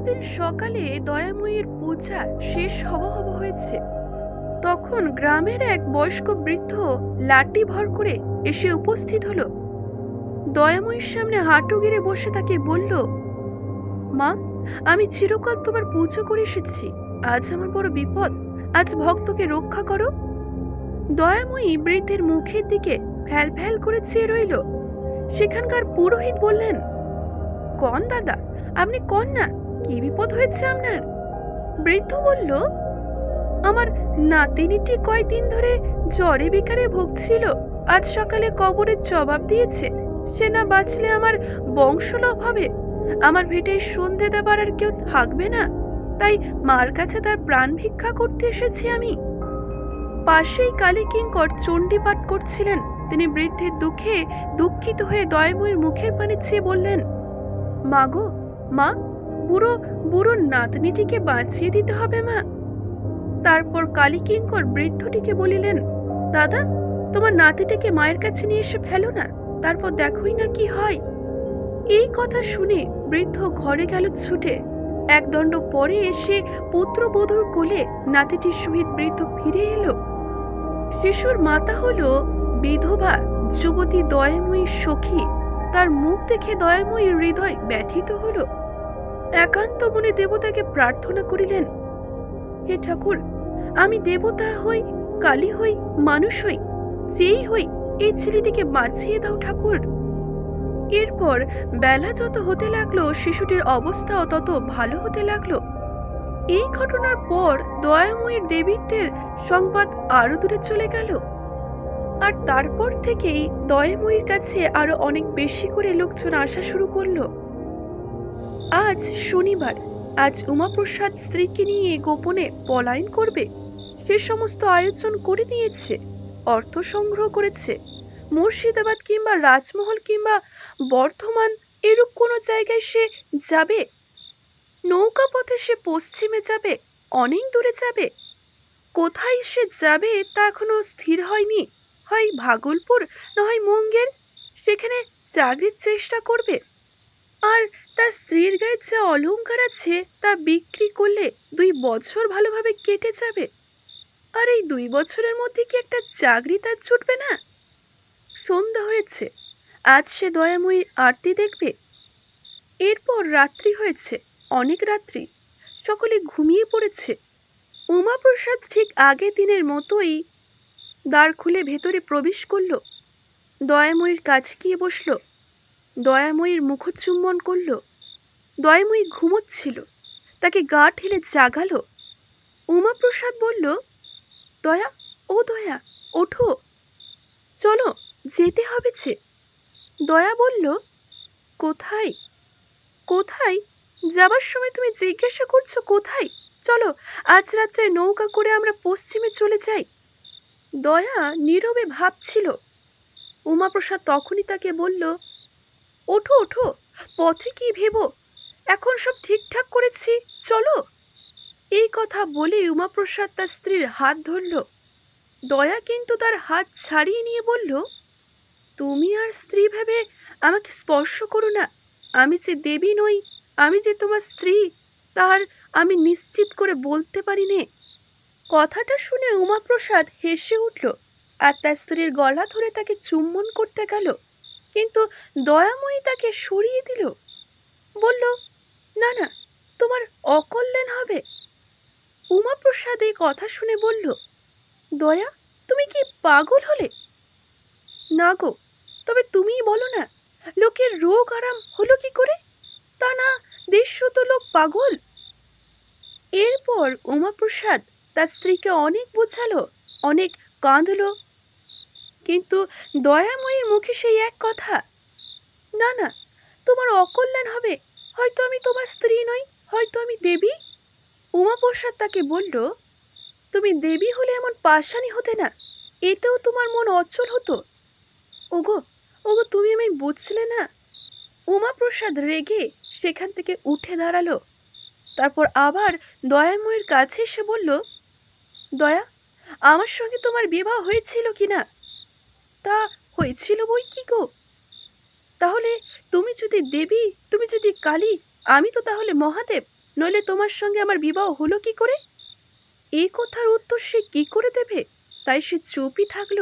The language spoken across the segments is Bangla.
পরদিন সকালে দয়াময়ীর পূজা শেষ হব হব হয়েছে। তখন গ্রামের এক বয়স্ক বৃদ্ধ লাঠি ভর করে এসে উপস্থিত হলো। দয়াময়ীর সামনে হাঁটু গেড়ে বসে তাকে বলল, মা, আমি চিরকাল তোমার পুজো করে এসেছি। আজ আমার বড় বিপদ। আজ ভক্তকে রক্ষা করো। দয়াময়ী বৃদ্ধের মুখের দিকে ফ্যাল ফ্যাল করে চেয়ে রইল। সেখানকার পুরোহিত বললেন, কন দাদা, আপনি কন না কি বিপদ হয়েছে আপনার? বৃদ্ধ বলল, আমার নাতিনিটি কয়দিন ধরে জ্বরে বিকারে ভুগছিল। আজ সকালে কবরের জবাব দিয়েছে। সে না বাঁচলে আমার বংশলাভ হবে। আমার ভিটে সন্ধে দেবার আর কেউ থাকবে না। তাই মার কাছে তার প্রাণ ভিক্ষা করতে এসেছি আমি। পাশেই কালী কিঙ্কর চণ্ডী পাঠ করছিলেন। তিনি বৃদ্ধের দুঃখে দুঃখিত হয়ে দয়াময়ীর মুখের পানে চেয়ে বললেন, মা গো, মা বুড়ো বুড়ো নাতনিটিকে বাঁচিয়ে দিতে হবে, মা। তারপর কালী কিঙ্কর বৃদ্ধটিকে বলিলেন, দাদা, তোমার নাতিটাকে মায়ের কাছে নিয়ে এসে ফেলো না, তারপর দেখোই না কি হয়। এই কথা শুনে বৃদ্ধ ঘরে গেল ছুটে। এক দণ্ড পরে এসে পুত্রবধূর কোলে নাতিটির সহিত বৃদ্ধ ফিরে এলো। শিশুর মাতা হলো বিধবা যুবতী দয়াময়ী সখী। তার মুখ দেখে দয়াময়ীর হৃদয় ব্যথিত হলো। একান্ত মনে দেবতাকে প্রার্থনা করিলেন, হে ঠাকুর, আমি দেবতা হই, কালী হই, মানুষ হই, যেই হই, এই ছেলেটিকে বাঁচিয়ে দাও ঠাকুর। এরপর বেলা যত হতে লাগল, শিশুটির অবস্থাও তত ভালো হতে লাগল। এই ঘটনার পর দয়াময়ীর দেবীত্বের সংবাদ আরও দূরে চলে গেল। আর তারপর থেকেই দয়াময়ীর কাছে আরও অনেক বেশি করে লোকজন আসা শুরু করল। আজ শনিবার। আজ উমাপ্রসাদ স্ত্রীকে নিয়ে গোপনে পলায়ন করবে। সে সমস্ত আয়োজন করে নিয়েছে অর্থ সংগ্রহ করেছে। মুর্শিদাবাদ কিংবা রাজমহল কিংবা বর্ধমান এরূপ কোনো জায়গায় সে যাবে? নৌকা পথে সে পশ্চিমে যাবে, অনেক দূরে যাবে। কোথায় সে যাবে তা এখনও স্থির হয়নি। হয় ভাগলপুর, না হয় মুঙ্গের? সেখানে চাকরির চেষ্টা করবে। আর তার স্ত্রীর গায়ে যা অলংকার আছে, তা বিক্রি করলে দুই বছর ভালোভাবে কেটে যাবে। আর এই দুই বছরের মধ্যে কি একটা চাকরি তার ছুটবে না? সন্ধ্যা হয়েছে। আজ সে দয়াময়ী আরতি দেখবে। এরপর রাত্রি হয়েছে, অনেক রাত্রি। সকলে ঘুমিয়ে পড়েছে। উমাপ্রসাদ ঠিক আগের দিনের মতোই দ্বার খুলে ভেতরে প্রবেশ করল। দয়াময়ীর কাছে গিয়ে বসল। দয়াময়ীর মুখচুম্বন করল। দয়াময়ী ঘুমোচ্ছিল। তাকে গা ঠেলে জাগালো। উমাপ্রসাদ বলল, দয়া, ও দয়া, ওঠো। চলো, যেতে হবে যে। দয়া বলল, কোথায়? কোথায়? যাবার সময় তুমি জিজ্ঞাসা করছ কোথায়? চলো, আজ রাত্রে নৌকা করে আমরা পশ্চিমে চলে যাই। দয়া নীরবে ভাবছিল। উমাপ্রসাদ তখনই তাকে বলল, ওঠো ওঠো, পথে কি ভেবো? এখন সব ঠিকঠাক করেছি, চলো। এই কথা বলে উমাপ্রসাদ তার স্ত্রীর হাত ধরল। দয়া কিন্তু তার হাত ছাড়িয়ে নিয়ে বলল, তুমি আর স্ত্রী ভেবে আমাকে স্পর্শ করো না। আমি যে দেবী নই, আমি যে তোমার স্ত্রী তার আমি নিশ্চিত করে বলতে পারি নে। কথাটা শুনে উমাপ্রসাদ হেসে উঠল আর তার স্ত্রীর গলা ধরে তাকে চুম্বন করতে গেল। কিন্তু দয়াময়ী তাকে সরিয়ে দিল। বলল না না, তোমার অকল্যাণ হবে। উমাপ্রসাদ এই কথা শুনে বলল, দয়া, তুমি কি পাগল হলে? না গো, তবে তুমিই বলো না, লোকের রোগ আরাম হলো কি করে? তা না দেশশত লোক পাগল? এরপর উমাপ্রসাদ তার স্ত্রীকে অনেক বোঝালো, অনেক কাঁদলো। কিন্তু দয়াময়ীর মুখে সেই এক কথা, না না, তোমার অকল্যাণ হবে হয়তো আমি তোমার স্ত্রী নই, হয়তো আমি দেবী? উমাপ্রসাদ তাকে বলল, তুমি দেবী হলে এমন পাশানি হতে না, এতেও তোমার মন অচল হতো? ওগো ওগো, তুমি আমি বুঝছিলে না? উমাপ্রসাদ রেগে সেখান থেকে উঠে দাঁড়াল। তারপর আবার দয়াময়ীর কাছে এসে বলল, দয়া, আমার সঙ্গে তোমার বিবাহ হয়েছিল কি না? তা হয়েছিল বই কি গো? তাহলে তুমি যদি দেবী, তুমি যদি কালী, আমি তো তাহলে মহাদেব, নইলে তোমার সঙ্গে আমার বিবাহ হলো কি করে? এই কথার উত্তর সে কি করে দেবে? তাই সে চুপই থাকল।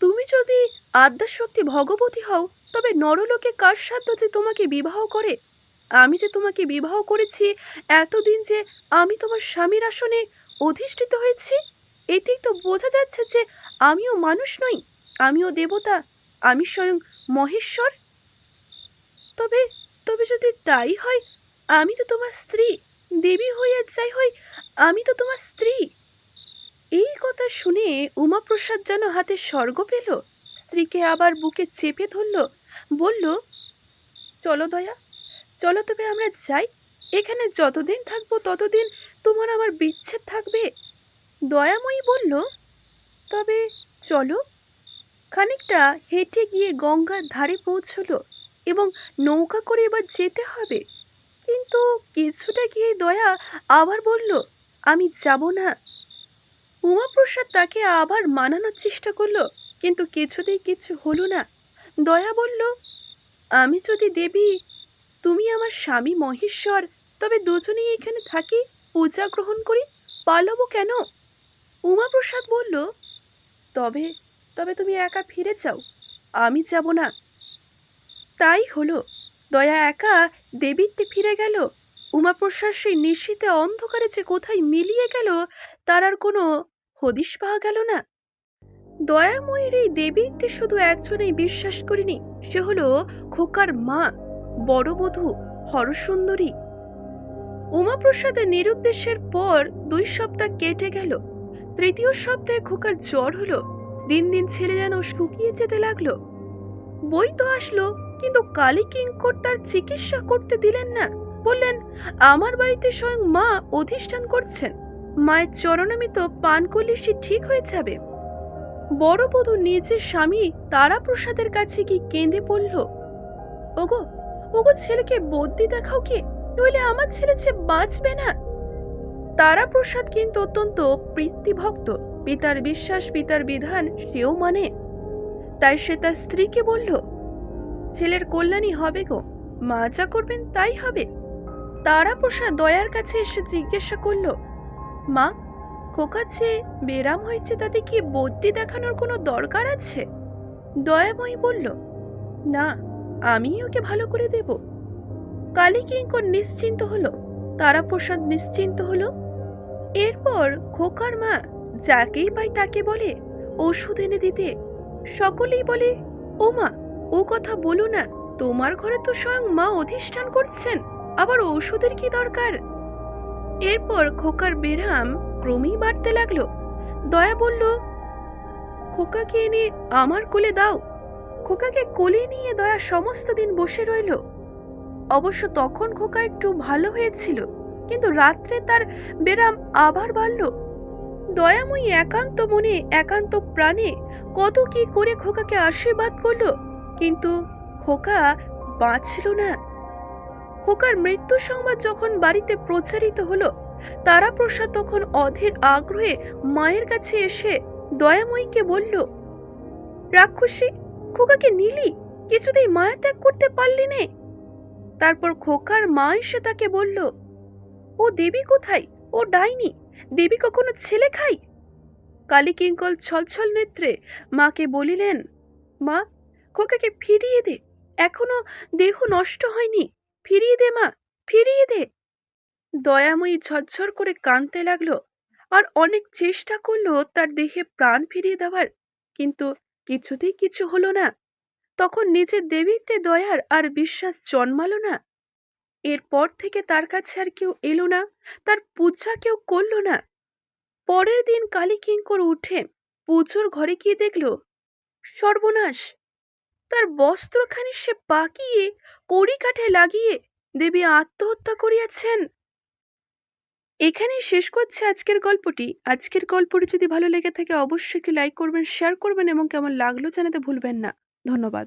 তুমি যদি আদ্যাশক্তি ভগবতী হও, তবে নরলোকে কার সাধ্য যে তোমাকে বিবাহ করে? আমি যে তোমাকে বিবাহ করেছি, এতদিন যে আমি তোমার স্বামীর আসনে অধিষ্ঠিত হয়েছি, এতেই তো বোঝা যাচ্ছে যে আমিও মানুষ নই, আমিও দেবতা, আমি স্বয়ং মহেশ্বর। তবে তবে যদি তাই হয়, আমি তো তোমার স্ত্রী, দেবী হইয়া যাই হই আমি তো তোমার স্ত্রী। এই কথা শুনে উমাপ্রসাদ যেন হাতে স্বর্গ পেল, স্ত্রীকে আবার বুকে চেপে ধরল, বলল, চলো দয়া, চলো তবে আমরা যাই, এখানে যতদিন থাকব ততদিন তোমার আমার বিচ্ছেদ থাকবে। দয়াময়ী বলল, তবে চলো। খানিকটা হেঁটে গিয়ে গঙ্গার ধারে পৌঁছলো। এবং নৌকা করে এবার যেতে হবে। কিন্তু কিছুটা গিয়ে দয়া আবার বলল, আমি যাব না। উমাপ্রসাদ তাকে আবার মানানোর চেষ্টা করল, কিন্তু কিছুতেই কিছু হলো না। দয়া বলল, আমি যদি দেবী, তুমি আমার স্বামী মহেশ্বর, তবে দুজনেই এখানে থাকি, পূজা গ্রহণ করি, পালাবো কেন? উমাপ্রসাদ বলল, তবে তবে তুমি একা ফিরে যাও আমি যাব না। তাই হলো। দয়া একা দেবীত্বে ফিরে গেল। উমাপ্রসাদ সেই নিশীতে অন্ধকারে যে কোথায় মিলিয়ে গেল, তার আর কোনো হদিশ পাওয়া গেল না। দয়াময়ীর এই দেবীত্বে শুধু একজনেই বিশ্বাস করিনি, সে হলো খোকার মা, বড় বধূ, হরসুন্দরী। উমাপ্রসাদের নিরুদ্দেশের পর দুই সপ্তাহ কেটে গেল। তৃতীয় সপ্তাহে খোকার জ্বর হলো। দিন দিন ছেলে যেন শুকিয়ে যেতে লাগল। বই তো আসলো। কিন্তু কালী কিঙ্কর তার চিকিৎসা করতে দিলেন না। বললেন, আমার বাড়িতে স্বয়ং মা অধিষ্ঠান করছেন। মায়ের চরণামিত পান করলে সে ঠিক হয়ে যাবে। বড় বধূ নিজের স্বামী তারাপ্রসাদের কাছে কি কেঁদে পড়ল? ওগো ওগো ছেলেকে বদ্যি দেখাও কি? নইলে আমার ছেলে যে বাঁচবে না? তারাপ্রসাদ কিন্তু অত্যন্ত প্রীতিভক্ত। পিতার বিশ্বাস, পিতার বিধান সেও মানে। তাই সে তার স্ত্রীকে বলল ছেলের কল্যাণী হবে গো। মা যা করবেন তাই হবে। তারাপ্রসাদ দয়ার কাছে এসে জিজ্ঞাসা করল, মা, খোকা বেরাম হয়েছে তাতে কি বদ্যি দেখানোর কোনো দরকার আছে? দয়াময়ী বলল, না, আমি ওকে ভালো করে দেব। কালী কিঙ্কর নিশ্চিন্ত হলো, তারাপ্রসাদ নিশ্চিন্ত হলো। এরপর খোকার মা যাকেই পাই তাকে বলে, ওষুধ এনে দিতে। সকলেই বলে, ও মা ও কথা বলো না, তোমার ঘরে তো স্বয়ং মা অধিষ্ঠান করছেন, আবার ওষুধের কি দরকার? এরপর খোকার বেরাম ক্রমেই বাড়তে লাগল, দয়া বলল, খোকাকে এনে আমার কোলে দাও, খোকাকে কোলে নিয়ে দয়া সমস্ত দিন বসে রইল। অবশ্য তখন খোকা একটু ভালো হয়েছিল, কিন্তু রাত্রে তার বেরাম আবার বাড়ল। দয়াময়ী একান্ত মনে, একান্ত প্রাণে কত কি করে খোকাকে আশীর্বাদ করল কিন্তু খোকা বাঁচল না। খোকার মৃত্যু সংবাদ যখন বাড়িতে প্রচারিত হলো, তারাপ্রসাদ তখন অধীর আগ্রহে মায়ের কাছে এসে দয়াময়ীকে বলল, রাক্ষসী, খোকাকে নিলি? কিছুতেই মায়া ত্যাগ করতে পারলি নে। তারপর খোকার মা এসে তাকে বলল, ও দেবী কোথায়? ও ডাইনি, দেবী কখনো ছেলে খাই? কালী কিঙ্কল ছলছল নেত্রে মাকে বলিলেন, মা খোকাকে ফিরিয়ে দে। এখনও দেহ নষ্ট হয়নি। ফিরিয়ে দে, মা, ফিরিয়ে দে। দয়াময়ী ঝরঝর করে কাঁদতে লাগল আর অনেক চেষ্টা করল তার দেহে প্রাণ ফিরিয়ে দেওয়ার, কিন্তু কিছুতেই কিছু হলো না। তখন নিজের দেবীতে দয়ার আর বিশ্বাস জন্মালো না। এরপর থেকে তার কাছে আর কেউ এলো না, তার পূজা কেউ করল না। পরের দিন কালী কিঙ্কর উঠে পুজোর ঘরে গিয়ে দেখল, সর্বনাশ! তার বস্ত্রখানি সে পাকিয়ে কড়ি কাঠে লাগিয়ে দেবী আত্মহত্যা করিয়াছেন। এখানেই শেষ করছে আজকের গল্পটি। আজকের গল্পটি যদি ভালো লেগে থাকে, অবশ্যই একটি লাইক করবেন শেয়ার করবেন এবং কেমন লাগল জানাতে ভুলবেন না। ধন্যবাদ।